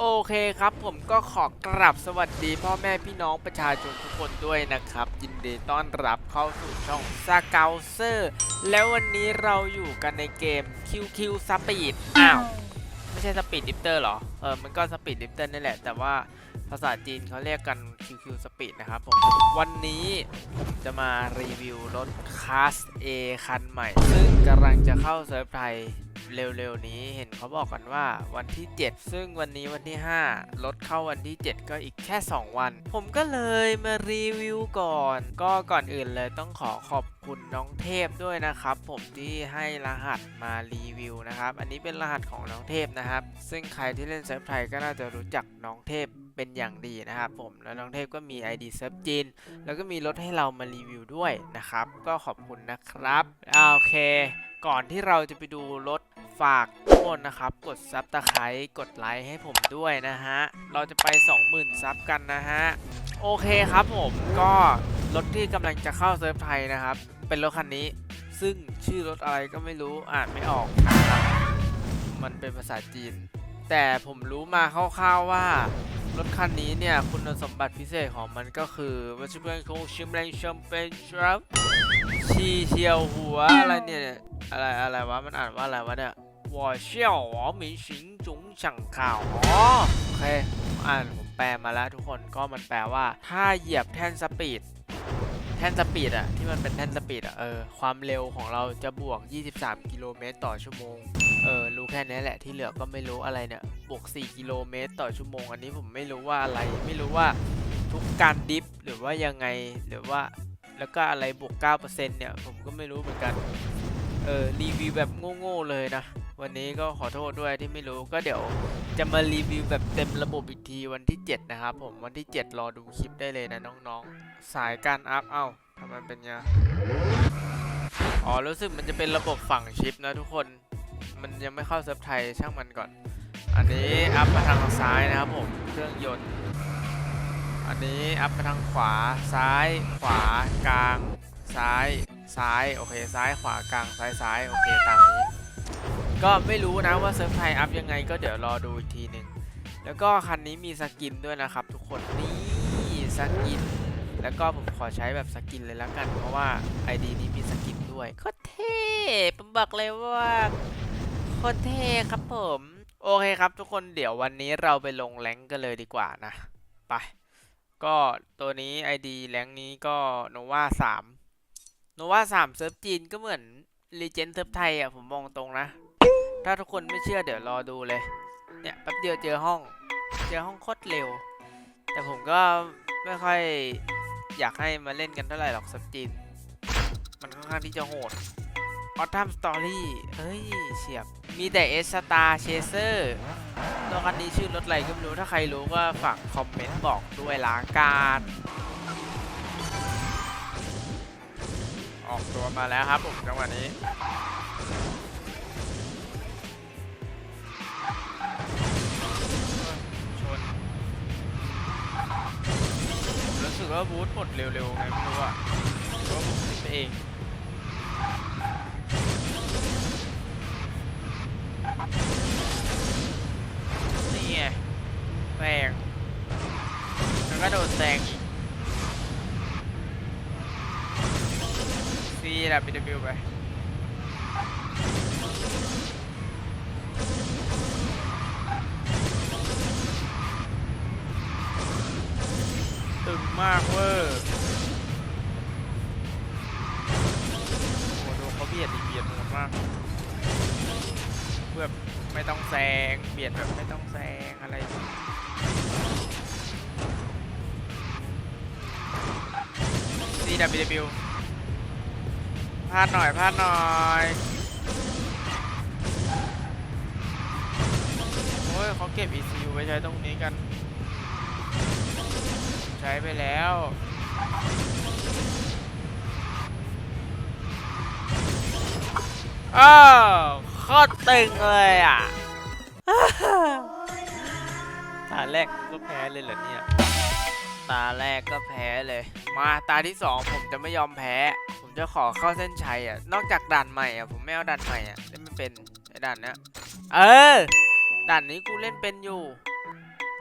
โอเคครับผมก็ขอกราบสวัสดีพ่อแม่พี่น้องประชาชนทุกคนด้วยนะครับ ยินดีต้อนรับเข้าสู่ช่องซาเกาเซอร์แล้ววันนี้เราอยู่กันในเกม QQ Speed อ้าว ไม่ใช่สปีดดิฟเตอร์หรอ เออ มันก็สปีดดิฟเตอร์นี่แหละ แต่ว่าภาษาจีนเขาเรียกกัน QQ Speed นะครับผม วันนี้ผมจะมารีวิวรถ Class A คันใหม่ ซึ่งกำลังจะเข้าเซิร์ฟไทย เร็วๆนี้เห็นเขาบอกกันว่าวันที่ 7 ซึ่งวันนี้วันที่5รถเข้าวันที่ 7 ก็อีกแค่ 2 วัน ผมก็เลยมารีวิวก่อน ก็ก่อนอื่นเลยต้องขอขอบคุณน้องเทพด้วยนะครับ ผมที่ให้รหัสมารีวิวนะครับ อันนี้เป็นรหัสของน้องเทพนะครับ ซึ่งใครที่เล่นเซิร์ฟไทยก็น่าจะรู้จักน้องเทพ เป็นอย่างดีนะครับผมแล้วน้องเทพก็มี ID เซิร์ฟจีนแล้วก็มีรถให้เรามารีวิวด้วยนะครับ ก็ขอบคุณนะครับอ่าโอเค ก่อนที่เราจะไปดูรถฝากทุกคนนะครับ กดซับตะไคร้กดไลค์ให้ผมด้วยนะฮะ เราจะไป 20,000 ซับกันนะฮะ โอเคครับผมก็รถที่กำลังจะเข้าเซิร์ฟไทยนะครับ เป็นรถคันนี้ ซึ่งชื่อรถอะไรก็ไม่รู้อ่านไม่ออกนะครับมันเป็นภาษาจีน แต่ผมรู้มาคร่าวๆว่า รถคันนี้เนี่ย คุณสมบัติพิเศษของมันก็คือวัชเพื่อนคงชิมแรงชมเป็นครับชีเชียวหัวอะไรเนี่ย อะไรอะไรวะ มันอ่านว่าอะไรวะเนี่ย我笑我民行总想ข่าวอ๋อโอเคผมอ่านผมแปลมาแล้วทุกคนก็มันแปลว่า ถ้าเหยียบแท่นสปีด แท่นสปีดอะที่มันเป็นแท่นสปีดอะเออความเร็วของเราจะบวก 23 กิโลเมตรต่อชั่วโมง เออรู้แค่นี้แหละที่เหลือก็ไม่รู้อะไรเนี่ยบวก 4 กิโลเมตรต่อชั่วโมง อันนี้ผมไม่รู้ว่าอะไรไม่รู้ว่าทุกการดิฟหรือว่ายังไงหรือว่าแล้วก็อะไรบวก 9%เนี่ย ผมก็ไม่รู้เหมือนกัน เออรีวิวแบบโง่ๆเลยนะ วันนี้ก็ขอโทษด้วยที่ไม่รู้ก็เดี๋ยวจะมารีวิวแบบเต็มระบบอีกทีวันที่ 7 นะครับผมวันที่ 7 รอดูคลิปได้เลยนะน้องๆ สายการอัพเอ้าทำไมเป็นไงอ๋อรู้สึกมันจะเป็นระบบฝั่งชิปนะทุกคน มันยังไม่เข้าเซิร์ฟไทยช่างมันก่อน อันนี้อัพมาทางซ้ายนะครับผม เครื่องยนต์ อันนี้อัพมาทางขวาซ้าย ขวากลาง ซ้ายซ้ายโอเคซ้ายขวากลางซ้ายซ้ายโอเคตามนี้ก็ไม่รู้นะว่าเซิร์ฟไทยอัพยังไงก็เดี๋ยวรอดูอีกทีหนึ่งแล้วก็คันนี้มีสกินด้วยนะครับ ทุกคนนี่สกิน แล้วก็ผมขอใช้แบบสกินเลยแล้วกัน เพราะว่า ID นี้มีสกินด้วยโคตรเท่ผมบอกเลยว่า โคตรเท่ครับผม โอเคครับทุกคนเดี๋ยววันนี้เราไปลงแรงกันเลยดีกว่านะ ไป ก็ตัวนี้ ID แรงนี้ก็โนวาสามโนวาสามเซิร์ฟจีนก็เหมือนรีเจนเซิร์ฟไทยอะผมมองตรงนะ ถ้าทุกคนไม่เชื่อเดี๋ยวรอดูเลย เนี่ยแป๊บเดียวเจอห้อง เจอห้องโคตรเร็ว แต่ผมก็ไม่ค่อยอยากให้มาเล่นกันเท่าไหร่หรอกสับจีน มันค่อนข้างที่จะโหด ออทัมสตอรี่เฮ้ยเฉียบ มีแต่เอสตาเชเซอร์ตัวคันนี้ชื่อรถอะไรก็ไม่รู้ ถ้าใครรู้ก็ฝากคอมเมนต์บอกด้วยละกันออกตัวมาแล้วครับผมจังหวะนี้ชนรู้สึกว่าบูทหมดเร็วๆไงไม่รู้อะหรือว่าผมคิดเอง แซงแล้วก็โดนแซงอีกซีดับบีวไปตึงมากเวอร์โอ้ดูเขาเบียดเบียดโหดมากแบบไม่ต้องแซงเบียดแบบไม่ต้องแซงอะไร CWW พลาดหน่อยพลาดหน่อยโอ้ยเขาเก็บ ECU ไว้ใช้ตรงนี้กัน ใช้ไปแล้วอ้าวโคตรตึงเลยอะาแรกก็แพ้เลยเหรอเนี่ย ตาแรกก็แพ้เลย มาตาที่สองผมจะไม่ยอมแพ้ ผมจะขอเข้าเส้นชัยอะ นอกจากด่านใหม่อะผมไม่เอาด่านใหม่อะเล่นไม่เป็นไอ้ด่านเนี้ยเออ ด่านนี้กูเล่นเป็นอยู่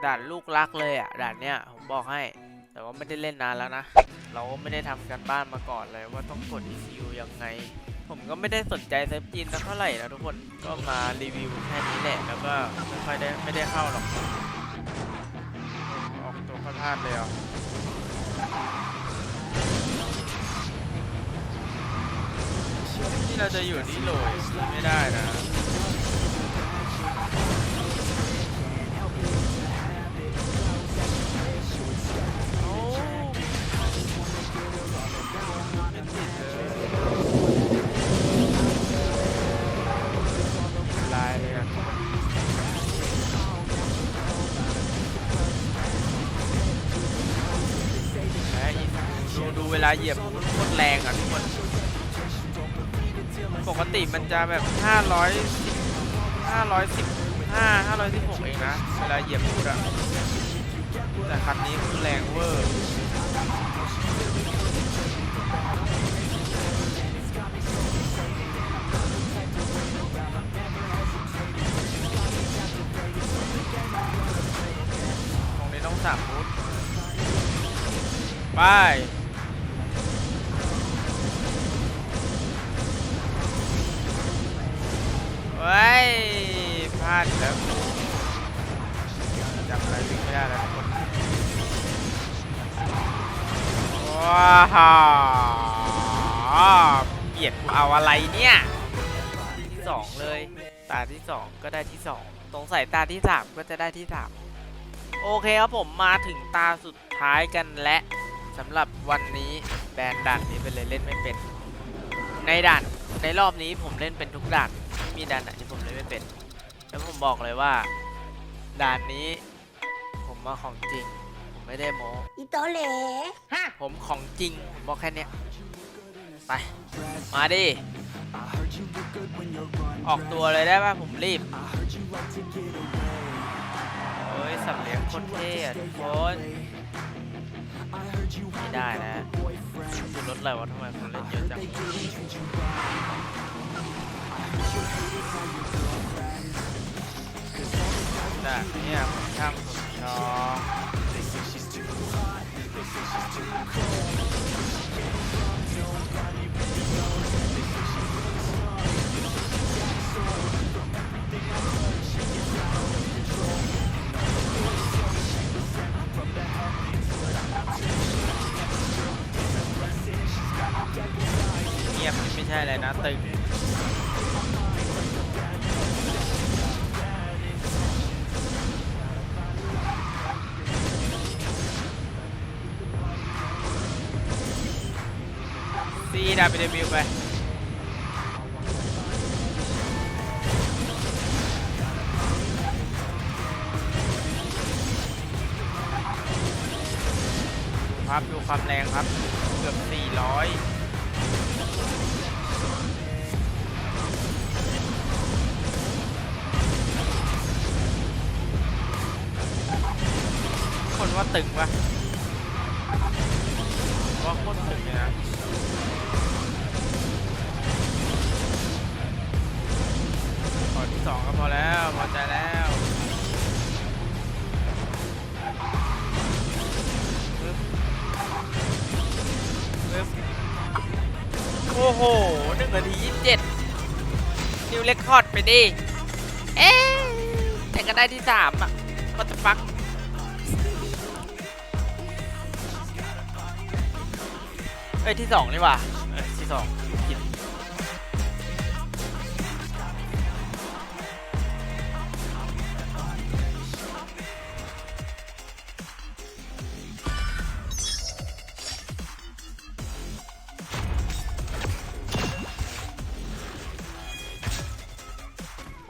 ด่านลูกรักเลยอะ ด่านเนี้ยผมบอกให้ แต่ว่าไม่ได้เล่นนานแล้วนะ เราก็ไม่ได้ทำกันบ้านมาก่อนเลยว่าต้องกด ECU ยังไงผมก็ไม่ได้สนใจเซฟจีนสักเท่าไหร่นะทุกคน ก็มารีวิวแค่นี้แหละ แล้วก็ไม่ค่อยได้ไม่ได้เข้าหรอกาดเลยอะที่เราจะอยู่นี่โหลยไม่ได้นะ เหยียบโคตรแรงอะทุกคนปกติมันจะแบบ510 515 516 เองนะ เวลาเหยียบพุดอะแต่คันนี้คือแรงเวอร์ตรงนี้ต้องสามฟุตไป เฮ้ยพลาดแล้วจำอะไรวิ่งไม่ได้แล้วทุกคนว้าวเปลี่ยนกูเอาอะไรเนี่ยที่สองเลย ตาที่สองก็ได้ที่สองสงสัยตาที่สามก็จะได้ที่สามโอเคครับผมมาถึงตาสุดท้ายกันและสำหรับวันนี้แบนด่านนี้ไปเลยเล่นไม่เป็น ในด่านในรอบนี้ผมเล่นเป็นทุกด่าน ม่มีด่านไหนที่ผมเล่นไม่เป็น แล้วผมบอกเลยว่า ด่านนี้ ผมมาของจริง ผมไม่ได้โม้อีโตเหลผมของจริงผมบอกแค่เนี้ยไป มาดิ ออกตัวเลยได้ป่ะผมรีบเฮ้ยสับเลี้ยงโคนเท่อะทุกคนไม่ได้นะคือรถอะไรวะทำไมคนเล่นเยอะจัง น่ะเนี่ยผมช่างผมชอบเงียบไม่ใช่อะไรนะตึง ไปเดบิวไปครับดูความแรงครับ เกือบ 400คนว่าตึงปะว่าโคตรตึงเลยนะ สองก็พอแล้วพอใจแล้วปึ๊บปึ๊บโอ้โหหนึ่งนาทียี่สิบเจ็ดนิวเรคคอร์ดไปดิ เอ๊ะแต่ก็ได้ที่สามอะก็จะฟักเอ้ยที่สองนี่ว่าเอ้ยที่สองผิด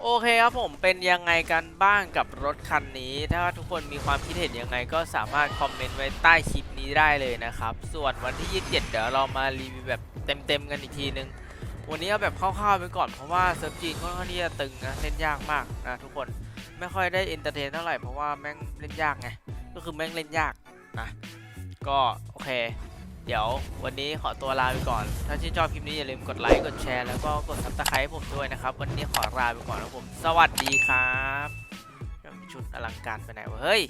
โอเคครับผมเป็นยังไงกันบ้างกับรถคันนี้ ถ้าทุกคนมีความคิดเห็นยังไงก็สามารถคอมเมนต์ไว้ใต้คลิปนี้ได้เลยนะครับ ส่วนวันที่ 27 เดี๋ยวเรามารีวิวแบบเต็มๆกันอีกทีนึง วันนี้เอาแบบคร่าวๆไปก่อนเพราะว่าเซิร์ฟจีนค่อนข้างที่จะตึงนะเล่นยากมากนะทุกคนไม่ค่อยได้เอนเตอร์เทนเท่าไหร่เพราะว่าแม่งเล่นยากไงก็คือแม่งเล่นยากนะก็โอเค เดี๋ยววันนี้ขอตัวลาไปก่อน ถ้าชื่นชอบคลิปนี้อย่าลืมกดไลค์ กดแชร์ แล้วก็กดซับสไครต์ผมด้วยนะครับ วันนี้ขอลาไปก่อนนะผม สวัสดีครับชชุดอลังการไปไหนวะ เฮ้ย